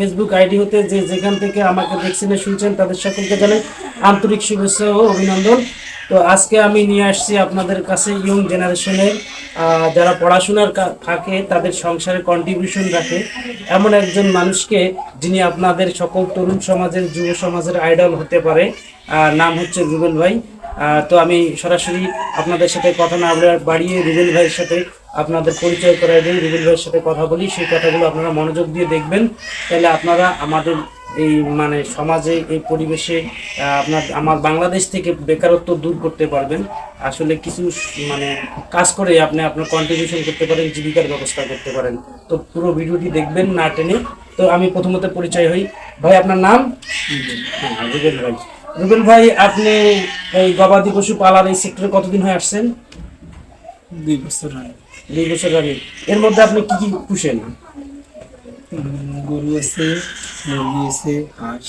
Facebook ID হতে যে যেখান থেকে আমাকে দেখছেন, শুনছেন, তাদের সকলকে জানাই আন্তরিক শুভেচ্ছা ও অভিনন্দন। তো আজকে আমি নিয়ে আসছি আপনাদের কাছে ইয়ং জেনারেশনের যারা পড়াশোনার থাকে তাদের সংসারে কন্ট্রিবিউশন রাখে, এমন একজন মানুষকে যিনি আপনাদের সকল তরুণ সমাজের, যুব সমাজের আইডল হতে পারে নাম হচ্ছে রুবেল ভাই। তো আমি সরাসরি আপনাদের সাথে কথা না বাড়িয়ে রুবেল ভাইয়ের সাথে আপনাদের পরিচয় করাই দিই রুবেল ভাইয়ের সাথে কথা বলি সেই কথাগুলো আপনারা মনোযোগ দিয়ে দেখবেন। তাহলে আপনারা আমাদের এই মানে সমাজে এই পরিবেশে আপনার আমার বাংলাদেশ থেকে বেকারত্ব দূর করতে পারবেন। আসলে কিছু মানে কাজ করে আপনি আপনার কন্ট্রিবিউশন করতে পারেন জীবিকার ব্যবস্থা করতে পারেন। তো পুরো ভিডিওটি দেখবেন না টেনে। তো আমি প্রথমত পরিচয় হই। ভাই আপনার নাম? হ্যাঁ রুবেল ভাই। রুবেল ভাই আপনি এই গবাদি পশু পালার এই সেক্টরে কতদিন হয়ে আসছেন? দুই বছর হয়। দুই বছর আগে। এর মধ্যে আপনি কি কি পুষেন? গরু আছে মুরগি আছে হাঁস।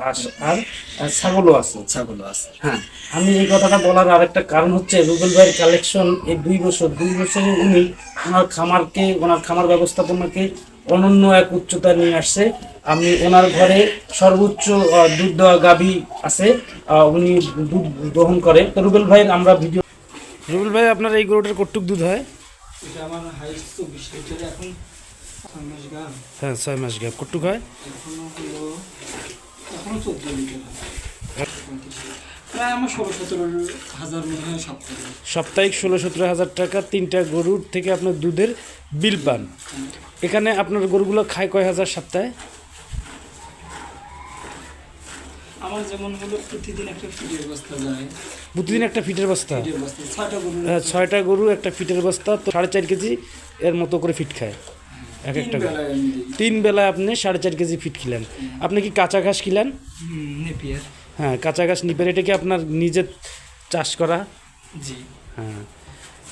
হাঁস আর? আর ছাগলও আছে? ছাগলও আছে হ্যাঁ। আমি এই কথাটা বলার আরেকটা কারণ হচ্ছে রুবেল ভাইয়ের কালেকশন এই দুই বছর দুই বছরে উনি ওনার খামারকে ওনার খামার ব্যবস্থাপনাকে অনন্য এক উচ্চতা নিয়ে আসছে। আমি ওনার ঘরে সর্বোচ্চ দুধ দেওয়া গাবি আছে আহ, উনি দুধ গ্রহণ করে। তো রুবেল ভাইয়ের আমরা ভিডিও রুবেল ভাই আপনার এই গরুটার কটুক দুধ হয়? এটা আমার হাইস্ট চব্বিশ লিটার এখন ছয় মাস গান। হ্যাঁ ছয় মাস গ্যাপ। কটুক হয়? এখনও হলো এখনও চোদ্দ লিটার প্রায় আমার ষোলো সতেরো হাজার মনে হয় সপ্তাহে। সাপ্তাহিক ষোলো সতেরো হাজার টাকা তিনটা গরুর থেকে আপনার দুধের বিল পান। এখানে আপনার গরুগুলো খায় কয় হাজার সপ্তাহে? আমার যেমন হলো প্রতিদিন একটা ফিডের বস্তা যায় প্রতিদিন একটা ফিটের বস্তা? ছয়টা গরু আহ, ছয়টা গরু একটা ফিটের বস্তা তো সাড়ে চার কেজি এর মতো করে ফিট খায়। এক একটা। বেলায় তিন বেলা আপনি সাড়ে চার কেজি ফিট খিলেন। আপনি কি কাঁচা ঘাস খিলেন? নেপিয়ার। হ্যাঁ কাঁচা ঘাস নিপের এটা কি আপনার নিজের চাষ করা? জি। হ্যাঁ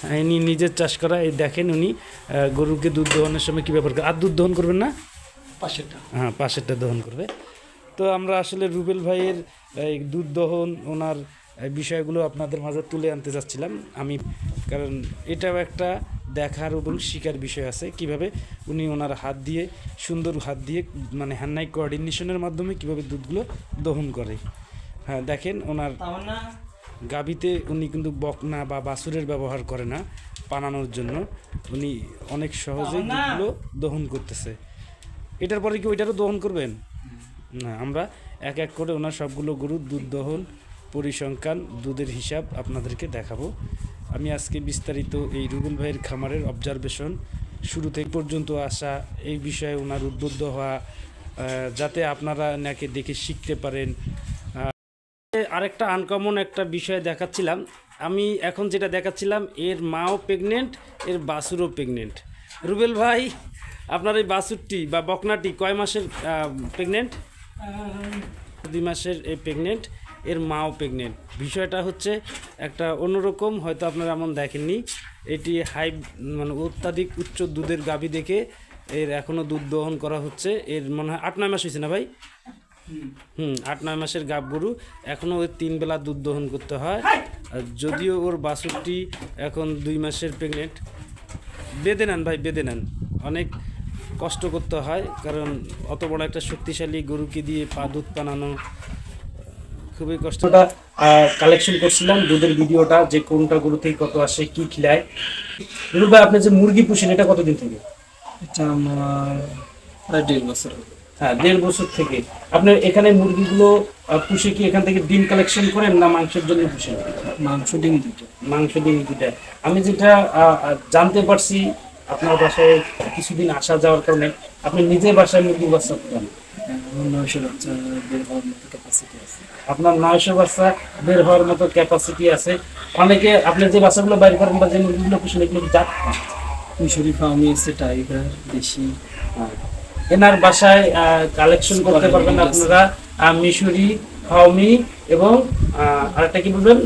হ্যাঁ, ইনি নিজের চাষ করা। এই দেখেন উনি গরুকে দুধ দোহনের সময় কী ব্যাপার আর দুধ দহন করবেন না? পাশেরটা। হ্যাঁ পাশেরটা দহন করবে। তো আমরা আসলে রুবেল ভাইয়ের এই দুধ দহন ওনার বিষয়গুলো আপনাদের মাঝে তুলে আনতে যাচ্ছিলাম। আমি কারণ এটাও একটা দেখার এবং শিকার বিষয় আছে কীভাবে উনি ওনার হাত দিয়ে সুন্দর হাত দিয়ে মানে হ্যান্ডাই কোঅর্ডিনেশনের মাধ্যমে কীভাবে দুধগুলো দহন করে। হ্যাঁ দেখেন ওনার গাভীতে উনি কিন্তু বকনা বা বাছুরের ব্যবহার করে না পানানোর জন্য। উনি অনেক সহজেই দুধগুলো দহন করতেছে। এটার পরে কি ওইটারও দহন করবেন? না, আমরা এক এক করে ওনার সবগুলো গরুর দুধ দহন, পরিসংখ্যান, দুধের হিসাব আপনাদেরকে দেখাবো। আমি আজকে বিস্তারিত এই রুবেল ভাইয়ের খামারের অবজারভেশন শুরু থেকে পর্যন্ত আসা, এই বিষয়ে ওনার উদ্বুদ্ধ হওয়া যাতে আপনারা নাকি দেখে শিখতে পারেন। আরেকটা আনকমন একটা বিষয় দেখাচ্ছিলাম। আমি এখন যেটা দেখাচ্ছিলাম, এর মাও প্রেগনেন্ট এর বাসুরও প্রেগনেন্ট রুবেল ভাই, আপনার এই বাসুরটি বা বকনাটি কয় মাসের প্রেগনেন্ট দুই মাসের এই প্রেগনেন্ট এর মাও প্রেগনেন্ট বিষয়টা হচ্ছে একটা অন্যরকম হয়তো আপনারা এমন দেখেননি। এটি হাই মানে অত্যাধিক উচ্চ দুধের গাভী দেখে এর এখনও দুধ দহন করা হচ্ছে। এর মনে হয় আট নয় মাস হয়েছে না ভাই? হুম আট নয় মাসের গাব গরু। এখনও ওই তিন বেলা দুধ দহন করতে হয়। আর যদিও ওর বাছুরটি এখন দুই মাসের প্রেগনেন্ট বেঁধে নেন ভাই বেঁধে নেন। অনেক কষ্ট করতে হয় কারণ অত বড় একটা শক্তিশালী গরুকে দিয়ে পা দুধ পানানো খুবই কষ্টটা কালেকশন করছিলাম দুধের ভিডিওটা যে কোনটা গরু থেকে কত আসে কি খিলায়। রুল ভাই আপনি যে মুরগি পুষেন এটা কতদিন থেকে? এটা আমার প্রায় দেড় বছর। হ্যাঁ দেড় বছর থেকে। আপনার এখানে মুরগিগুলো পুষে কি এখান থেকে ডিম কালেকশন করেন না মাংসের জন্য পুষেন? মাংস ডিম দুটো মাংস ডিম দুটা আমি যেটা জানতে পারছি আপনার বাসায় কিছুদিন আসা যাওয়ার কারণে আপনি নিজে বাসায় মুরগি বাচ্চা করেন নয়শো বাচ্চা বের হওয়ার মতো ক্যাপাসিটি আছে। আপনার নয়শো বাচ্চা বের হওয়ার মতো ক্যাপাসিটি আছে। অনেকে আপনি যে বাচ্চাগুলো বাইর করেন বা যে মুরগিগুলো পুষেন এগুলো জাত মিশরি ফার্মি আছে টাইগার দেশি। এনার বাসায় কালেকশন করতে পারবেন আপনারা। মিশরি ফাউমি এবং আরেকটা কি বলবেন?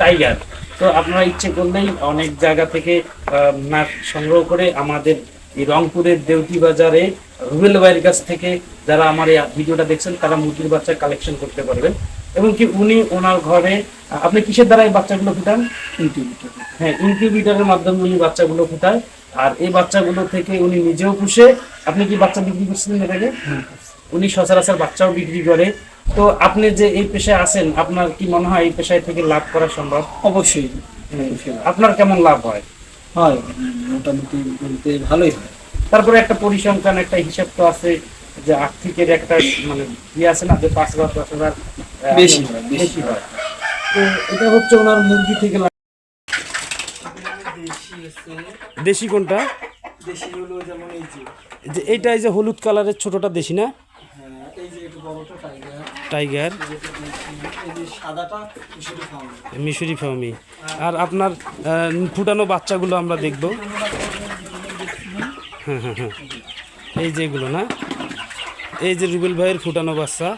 টাইগার। তো আপনারা ইচ্ছে করলেই অনেক জায়গা থেকে নাট সংগ্রহ করে আমাদের এই রংপুরের দেউতি বাজারে রুবেল ভাইয়ের কাছ থেকে যারা আমার এই ভিডিওটা দেখছেন তারা মুরগির বাচ্চা কালেকশন করতে পারবেন। এবং কি উনি ওনার ঘরে আপনি কিসের দ্বারা এই বাচ্চাগুলো ফুটান? ইনকিউবেটর। হ্যাঁ ইনকিউবেটরের মাধ্যমে উনি বাচ্চাগুলো ফুটায়। আর এই বাচ্চাগুলো থেকে উনি নিজেও পুষে আপনি কি বাচ্চা বিক্রি করছিলেন আগে? উনি সচরাচর বাচ্চাও বিক্রি করে। তো আপনি যে এই পেশায় আছেন আপনার কি মনে হয় এই পেশায় থেকে লাভ করা সম্ভব? অবশ্যই। আপনার কেমন লাভ হয়? হয় মোটামুটি বলতে ভালোই হয়। তারপরে একটা পরিসংখ্যান একটা হিসাব তো আছে যে আর্থিকের একটা মানে ইয়ে আছে না যে পাঁচ হাজার দশ হাজার বেশি হয়, বেশি। হয়। তো এটা হচ্ছে ওনার মুরগি থেকে লাভ। দেশি কোনটা? দেশি হলো যেমন এই যে। যে এইটা এই যে হলুদ কালারের ছোটটা দেশি না হ্যাঁ, এই যে একটু বড়টা টাইগার। মিশরি ফাউমি আর আপনার ফুটানো বাচ্চাগুলো আমরা দেখব। হ্যাঁ হ্যাঁ হ্যাঁ। এই যে এগুলো, না? এই যে রুবেল ভাইয়ের ফুটানো বাচ্চা।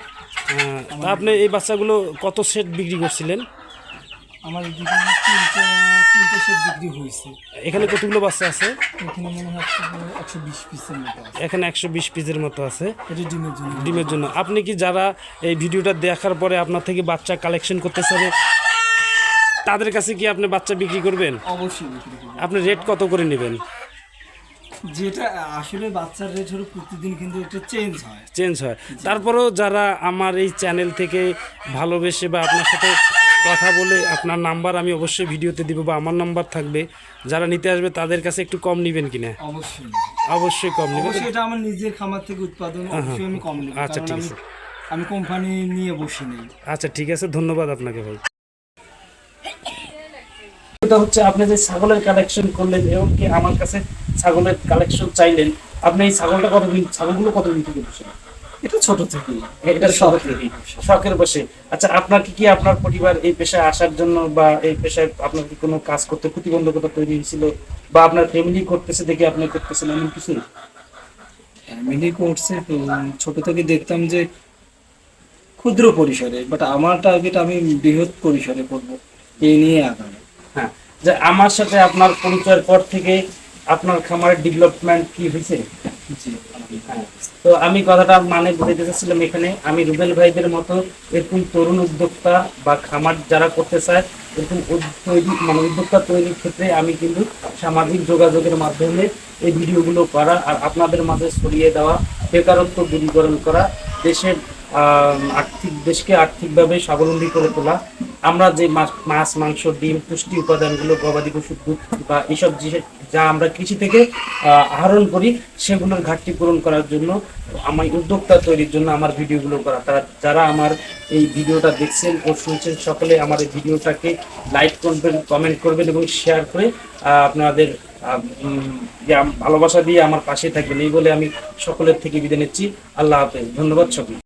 তা আপনি এই বাচ্চাগুলো কত সেট বিক্রি করছিলেন? আমার এদিকে তিনটে তিনটে সেট বিক্রি হয়েছে। এখানে কতগুলো বাচ্চা আছে? এখানে মনে হচ্ছে একশো বিশ পিসের মতো আছে। এখানে একশো বিশ পিসের মতো আছে। এটা ডিমের জন্য। ডিমের জন্য। আপনি কি যারা এই ভিডিওটা দেখার পরে আপনার থেকে বাচ্চা কালেকশন করতে চাবে তাদের কাছে কি আপনি বাচ্চা বিক্রি করবেন? অবশ্যই বিক্রি আপনি রেট কত করে নেবেন? যেটা আসলে বাচ্চার রেট হলো প্রতিদিন কিন্তু একটা চেঞ্জ হয়। চেঞ্জ হয়। তারপরেও যারা আমার এই চ্যানেল থেকে ভালোবেসে বা আপনার সাথে কথা বলে আপনার নাম্বার আমি অবশ্যই ভিডিওতে দিব বা আমার নাম্বার থাকবে। যারা নিতে আসবে তাদের কাছে একটু কম নেবেন কিনা? অবশ্যই। অবশ্যই কম নেবেন। অবশ্যই এটা আমার নিজের খামার থেকে উৎপাদন অবশ্যই আমি কম নেব আচ্ছা, ঠিক আছে। আমি কোম্পানি নিয়ে বসে নেই। আচ্ছা ঠিক আছে ধন্যবাদ আপনাকে ভাই। এটা হচ্ছে আপনি যে ছাগলের কালেকশন করলেন এবং কি আমার কাছে ছাগলের কালেকশন চাইলেন আপনি এই ছাগলটা কত ছাগলগুলো কত বিক্রি করছেন এটা ছোট থেকে এটা শখ শখের বসে আচ্ছা আপনার কি কি আপনার পরিবার এই পেশায় আসার জন্য বা এই পেশায় আপনার কি কোনো কাজ করতে প্রতিবন্ধকতা তৈরি হয়েছিল? বা আপনার ফ্যামিলি করতেছে দেখে আপনি করতেছেন এমন কিছু? ফ্যামিলি করছে তো ছোট থেকে দেখতাম যে ক্ষুদ্র পরিসরে বাট আমার টার্গেট আমি বৃহৎ পরিসরে করব এই নিয়ে আগানো হ্যাঁ। যে আমার সাথে আপনার পরিচয়ের পর থেকে আপনার খামারের ডেভেলপমেন্ট কি হয়েছে? হ্যাঁ, তো আমি কথাটা মানে বুঝাইতে চাচ্ছিলাম এখানে, আমি রুবেল ভাইদের মতো এরকম তরুণ উদ্যোক্তা বা খামার যারা করতে চায়, এরকম তৈরি মানে উদ্যোক্তা তৈরির ক্ষেত্রে আমি কিন্তু সামাজিক যোগাযোগের মাধ্যমে এই ভিডিওগুলো করা আর আপনাদের মাঝে ছড়িয়ে দেওয়া, বেকারত্ব দূরীকরণ করা, দেশের আর্থিক, দেশকে আর্থিকভাবে স্বাবলম্বী করে তোলা আমরা যে মাছ মাংস, ডিম, পুষ্টি উপাদানগুলো, গবাদি পশু, দুধ বা এইসব জিনিস, যা আমরা কৃষি থেকে আহরণ করি, সেগুলোর ঘাটতি পূরণ করার জন্য, আমার উদ্যোক্তা তৈরির জন্য আমার ভিডিওগুলো করা। তারা, যারা আমার এই ভিডিওটা দেখছেন ও শুনছেন, সকলে আমার এই ভিডিওটাকে লাইক করবেন কমেন্ট করবেন এবং শেয়ার করে আপনাদের ভালোবাসা দিয়ে আমার পাশে থাকবেন। এই বলে আমি সকলের থেকে বিদায় নিচ্ছি। আল্লাহ হাফেজ। ধন্যবাদ সকল